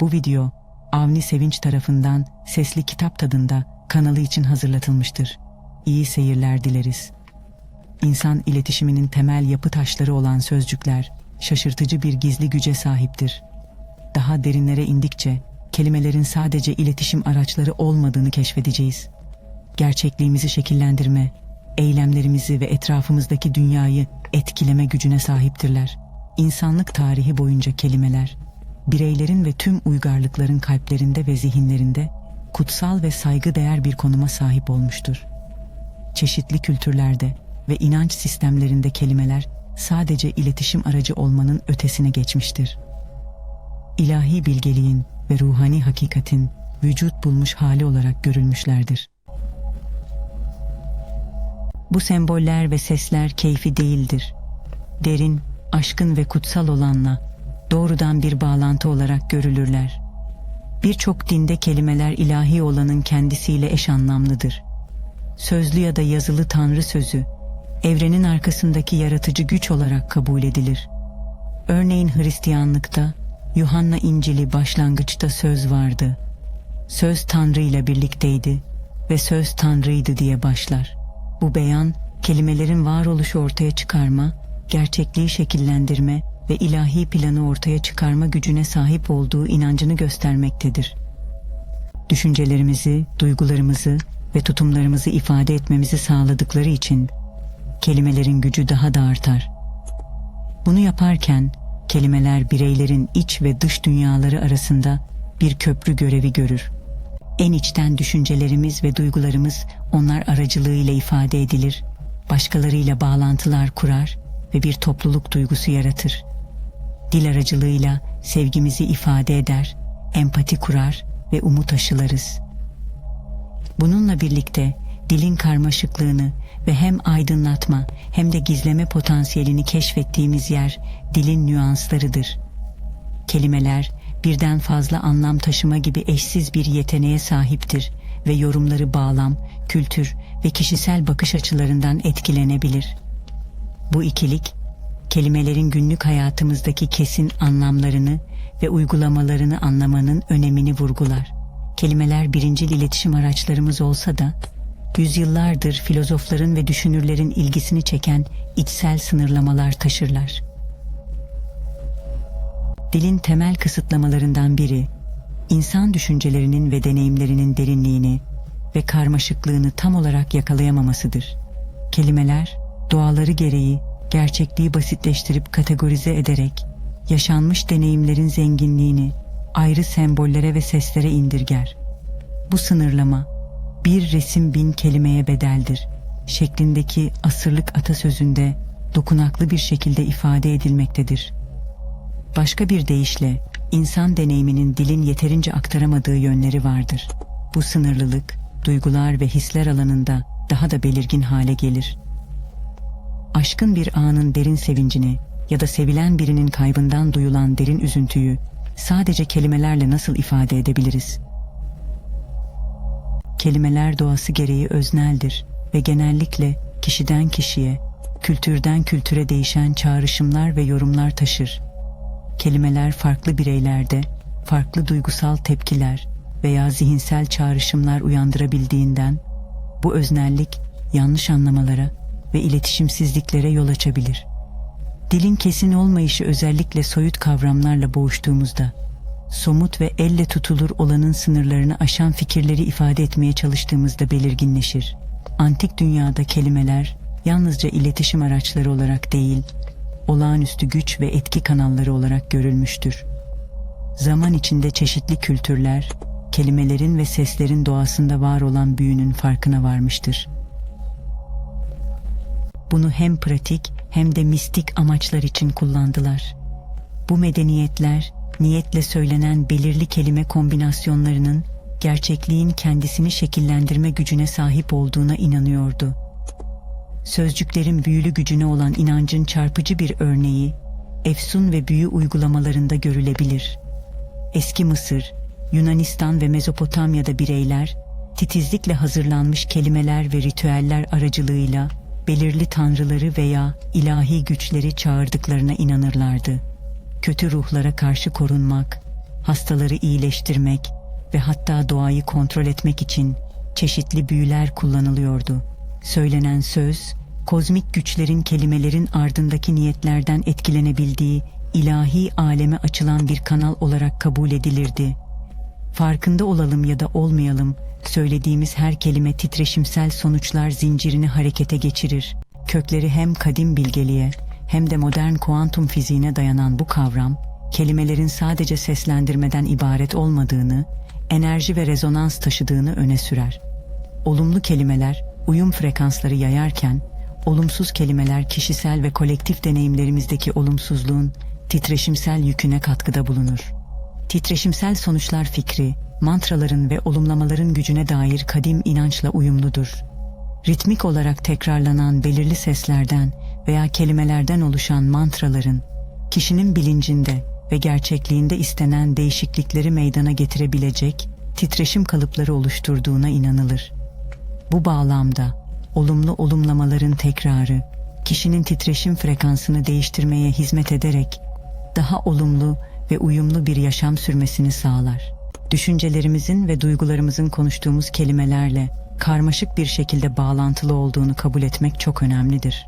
Bu video Avni Sevinç tarafından sesli kitap tadında kanalı için hazırlatılmıştır. İyi seyirler dileriz. İnsan iletişiminin temel yapı taşları olan sözcükler şaşırtıcı bir gizli güce sahiptir. Daha derinlere indikçe kelimelerin sadece iletişim araçları olmadığını keşfedeceğiz. Gerçekliğimizi şekillendirme, eylemlerimizi ve etrafımızdaki dünyayı etkileme gücüne sahiptirler. İnsanlık tarihi boyunca kelimeler, bireylerin ve tüm uygarlıkların kalplerinde ve zihinlerinde kutsal ve saygıdeğer bir konuma sahip olmuştur. Çeşitli kültürlerde ve inanç sistemlerinde kelimeler sadece iletişim aracı olmanın ötesine geçmiştir. İlahi bilgeliğin ve ruhani hakikatin vücut bulmuş hali olarak görülmüşlerdir. Bu semboller ve sesler keyfi değildir. Derin, aşkın ve kutsal olanla doğrudan bir bağlantı olarak görülürler. Birçok dinde kelimeler ilahi olanın kendisiyle eş anlamlıdır. Sözlü ya da yazılı tanrı sözü, evrenin arkasındaki yaratıcı güç olarak kabul edilir. Örneğin Hristiyanlıkta, Yuhanna İncil'i başlangıçta söz vardı. Söz Tanrı ile birlikteydi ve söz Tanrı'ydı diye başlar. Bu beyan, kelimelerin varoluşu ortaya çıkarma, gerçekliği şekillendirme ve ilahi planı ortaya çıkarma gücüne sahip olduğu inancını göstermektedir. Düşüncelerimizi, duygularımızı ve tutumlarımızı ifade etmemizi sağladıkları için kelimelerin gücü daha da artar. Bunu yaparken kelimeler bireylerin iç ve dış dünyaları arasında bir köprü görevi görür. En içten düşüncelerimiz ve duygularımız onlar aracılığıyla ifade edilir, başkalarıyla bağlantılar kurar ve bir topluluk duygusu yaratır. Dil aracılığıyla sevgimizi ifade eder, empati kurar ve umut aşılarız. Bununla birlikte dilin karmaşıklığını ve hem aydınlatma hem de gizleme potansiyelini keşfettiğimiz yer dilin nüanslarıdır. Kelimeler birden fazla anlam taşıma gibi eşsiz bir yeteneğe sahiptir ve yorumları bağlam, kültür ve kişisel bakış açılarından etkilenebilir. Bu ikilik, kelimelerin günlük hayatımızdaki kesin anlamlarını ve uygulamalarını anlamanın önemini vurgular. Kelimeler birincil iletişim araçlarımız olsa da, yüzyıllardır filozofların ve düşünürlerin ilgisini çeken içsel sınırlamalar taşırlar. Dilin temel kısıtlamalarından biri, insan düşüncelerinin ve deneyimlerinin derinliğini ve karmaşıklığını tam olarak yakalayamamasıdır. Kelimeler, doğaları gereği gerçekliği basitleştirip kategorize ederek, yaşanmış deneyimlerin zenginliğini ayrı sembollere ve seslere indirger. Bu sınırlama, bir resim bin kelimeye bedeldir şeklindeki asırlık atasözünde dokunaklı bir şekilde ifade edilmektedir. Başka bir deyişle insan deneyiminin dilin yeterince aktaramadığı yönleri vardır. Bu sınırlılık duygular ve hisler alanında daha da belirgin hale gelir. Aşkın bir anın derin sevincini ya da sevilen birinin kaybından duyulan derin üzüntüyü sadece kelimelerle nasıl ifade edebiliriz? Kelimeler doğası gereği özneldir ve genellikle kişiden kişiye, kültürden kültüre değişen çağrışımlar ve yorumlar taşır. Kelimeler farklı bireylerde farklı duygusal tepkiler veya zihinsel çağrışımlar uyandırabildiğinden bu öznellik yanlış anlamalara ve iletişimsizliklere yol açabilir. Dilin kesin olmayışı özellikle soyut kavramlarla boğuştuğumuzda somut ve elle tutulur olanın sınırlarını aşan fikirleri ifade etmeye çalıştığımızda belirginleşir. Antik dünyada kelimeler yalnızca iletişim araçları olarak değil, olağanüstü güç ve etki kanalları olarak görülmüştür. Zaman içinde çeşitli kültürler, kelimelerin ve seslerin doğasında var olan büyünün farkına varmıştır. Bunu hem pratik hem de mistik amaçlar için kullandılar. Bu medeniyetler, niyetle söylenen belirli kelime kombinasyonlarının gerçekliğin kendisini şekillendirme gücüne sahip olduğuna inanıyordu. Sözcüklerin büyülü gücüne olan inancın çarpıcı bir örneği, efsun ve büyü uygulamalarında görülebilir. Eski Mısır, Yunanistan ve Mezopotamya'da bireyler, titizlikle hazırlanmış kelimeler ve ritüeller aracılığıyla belirli tanrıları veya ilahi güçleri çağırdıklarına inanırlardı. Kötü ruhlara karşı korunmak, hastaları iyileştirmek ve hatta doğayı kontrol etmek için çeşitli büyüler kullanılıyordu. Söylenen söz, kozmik güçlerin kelimelerin ardındaki niyetlerden etkilenebildiği ilahi aleme açılan bir kanal olarak kabul edilirdi. Farkında olalım ya da olmayalım, söylediğimiz her kelime titreşimsel sonuçlar zincirini harekete geçirir. Kökleri hem kadim bilgeliğe hem de modern kuantum fiziğine dayanan bu kavram, kelimelerin sadece seslendirmeden ibaret olmadığını, enerji ve rezonans taşıdığını öne sürer. Olumlu kelimeler uyum frekansları yayarken, olumsuz kelimeler kişisel ve kolektif deneyimlerimizdeki olumsuzluğun titreşimsel yüküne katkıda bulunur. Titreşimsel sonuçlar fikri, mantraların ve olumlamaların gücüne dair kadim inançla uyumludur. Ritmik olarak tekrarlanan belirli seslerden veya kelimelerden oluşan mantraların, kişinin bilincinde ve gerçekliğinde istenen değişiklikleri meydana getirebilecek titreşim kalıpları oluşturduğuna inanılır. Bu bağlamda olumlu olumlamaların tekrarı, kişinin titreşim frekansını değiştirmeye hizmet ederek daha olumlu ve uyumlu bir yaşam sürmesini sağlar. Düşüncelerimizin ve duygularımızın konuştuğumuz kelimelerle karmaşık bir şekilde bağlantılı olduğunu kabul etmek çok önemlidir.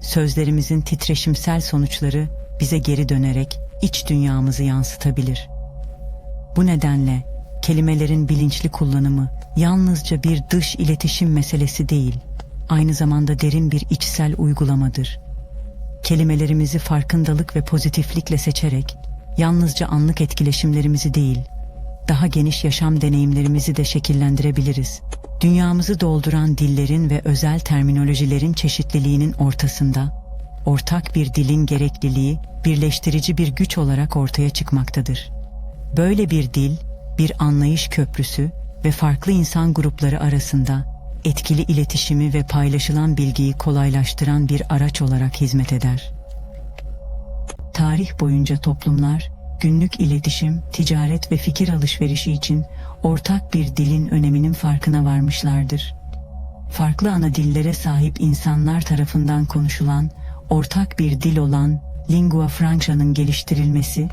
Sözlerimizin titreşimsel sonuçları bize geri dönerek iç dünyamızı yansıtabilir. Bu nedenle kelimelerin bilinçli kullanımı yalnızca bir dış iletişim meselesi değil, aynı zamanda derin bir içsel uygulamadır. Kelimelerimizi farkındalık ve pozitiflikle seçerek yalnızca anlık etkileşimlerimizi değil, daha geniş yaşam deneyimlerimizi de şekillendirebiliriz. Dünyamızı dolduran dillerin ve özel terminolojilerin çeşitliliğinin ortasında, ortak bir dilin gerekliliği birleştirici bir güç olarak ortaya çıkmaktadır. Böyle bir dil, bir anlayış köprüsü ve farklı insan grupları arasında etkili iletişimi ve paylaşılan bilgiyi kolaylaştıran bir araç olarak hizmet eder. Tarih boyunca toplumlar günlük iletişim, ticaret ve fikir alışverişi için ortak bir dilin öneminin farkına varmışlardır. Farklı ana dillere sahip insanlar tarafından konuşulan ortak bir dil olan lingua franca'nın geliştirilmesi,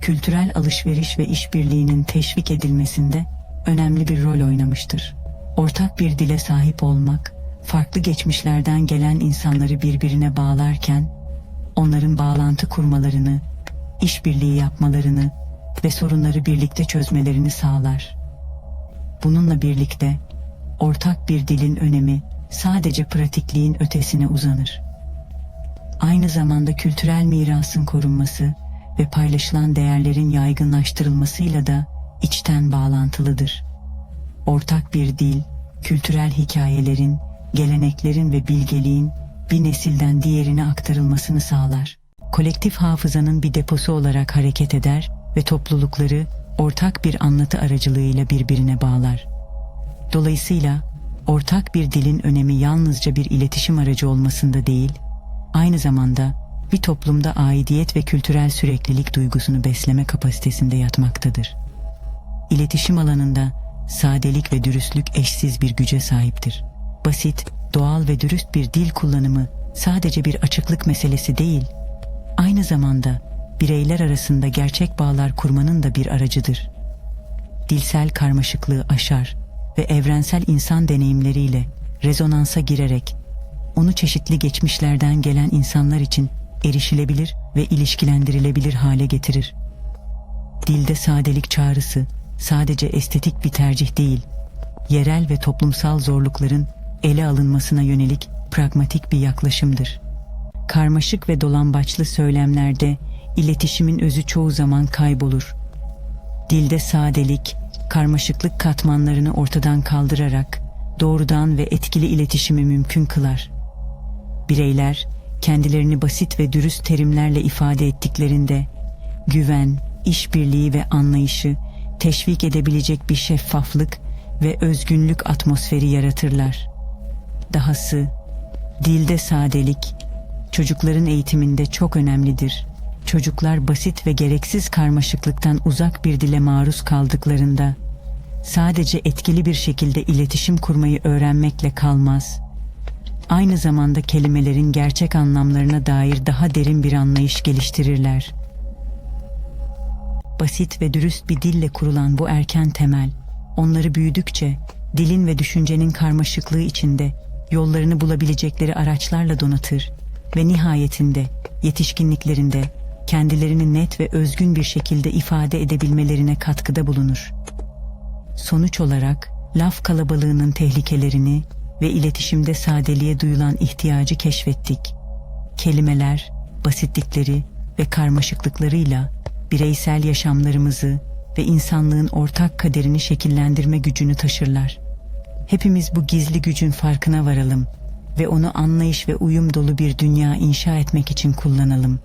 kültürel alışveriş ve işbirliğinin teşvik edilmesinde önemli bir rol oynamıştır. Ortak bir dile sahip olmak, farklı geçmişlerden gelen insanları birbirine bağlarken, onların bağlantı kurmalarını, işbirliği yapmalarını ve sorunları birlikte çözmelerini sağlar. Bununla birlikte ortak bir dilin önemi sadece pratikliğin ötesine uzanır. Aynı zamanda kültürel mirasın korunması ve paylaşılan değerlerin yaygınlaştırılmasıyla da içten bağlantılıdır. Ortak bir dil, kültürel hikayelerin, geleneklerin ve bilgeliğin bir nesilden diğerine aktarılmasını sağlar. Kolektif hafızanın bir deposu olarak hareket eder ve toplulukları ortak bir anlatı aracılığıyla birbirine bağlar. Dolayısıyla ortak bir dilin önemi yalnızca bir iletişim aracı olmasında değil, aynı zamanda bir toplumda aidiyet ve kültürel süreklilik duygusunu besleme kapasitesinde yatmaktadır. İletişim alanında sadelik ve dürüstlük eşsiz bir güce sahiptir. Basit, doğal ve dürüst bir dil kullanımı sadece bir açıklık meselesi değil, aynı zamanda bireyler arasında gerçek bağlar kurmanın da bir aracıdır. Dilsel karmaşıklığı aşar ve evrensel insan deneyimleriyle rezonansa girerek onu çeşitli geçmişlerden gelen insanlar için erişilebilir ve ilişkilendirilebilir hale getirir. Dilde sadelik çağrısı sadece estetik bir tercih değil, yerel ve toplumsal zorlukların ele alınmasına yönelik pragmatik bir yaklaşımdır. Karmaşık ve dolambaçlı söylemlerde iletişimin özü çoğu zaman kaybolur. Dilde sadelik, karmaşıklık katmanlarını ortadan kaldırarak doğrudan ve etkili iletişimi mümkün kılar. Bireyler kendilerini basit ve dürüst terimlerle ifade ettiklerinde güven, işbirliği ve anlayışı teşvik edebilecek bir şeffaflık ve özgünlük atmosferi yaratırlar. Dahası dilde sadelik çocukların eğitiminde çok önemlidir. Çocuklar basit ve gereksiz karmaşıklıktan uzak bir dile maruz kaldıklarında sadece etkili bir şekilde iletişim kurmayı öğrenmekle kalmaz. Aynı zamanda kelimelerin gerçek anlamlarına dair daha derin bir anlayış geliştirirler. Basit ve dürüst bir dille kurulan bu erken temel, onları büyüdükçe dilin ve düşüncenin karmaşıklığı içinde yollarını bulabilecekleri araçlarla donatır ve nihayetinde yetişkinliklerinde kendilerini net ve özgün bir şekilde ifade edebilmelerine katkıda bulunur. Sonuç olarak laf kalabalığının tehlikelerini ve iletişimde sadeliğe duyulan ihtiyacı keşfettik. Kelimeler, basitlikleri ve karmaşıklıklarıyla bireysel yaşamlarımızı ve insanlığın ortak kaderini şekillendirme gücünü taşırlar. Hepimiz bu gizli gücün farkına varalım ve onu anlayış ve uyum dolu bir dünya inşa etmek için kullanalım.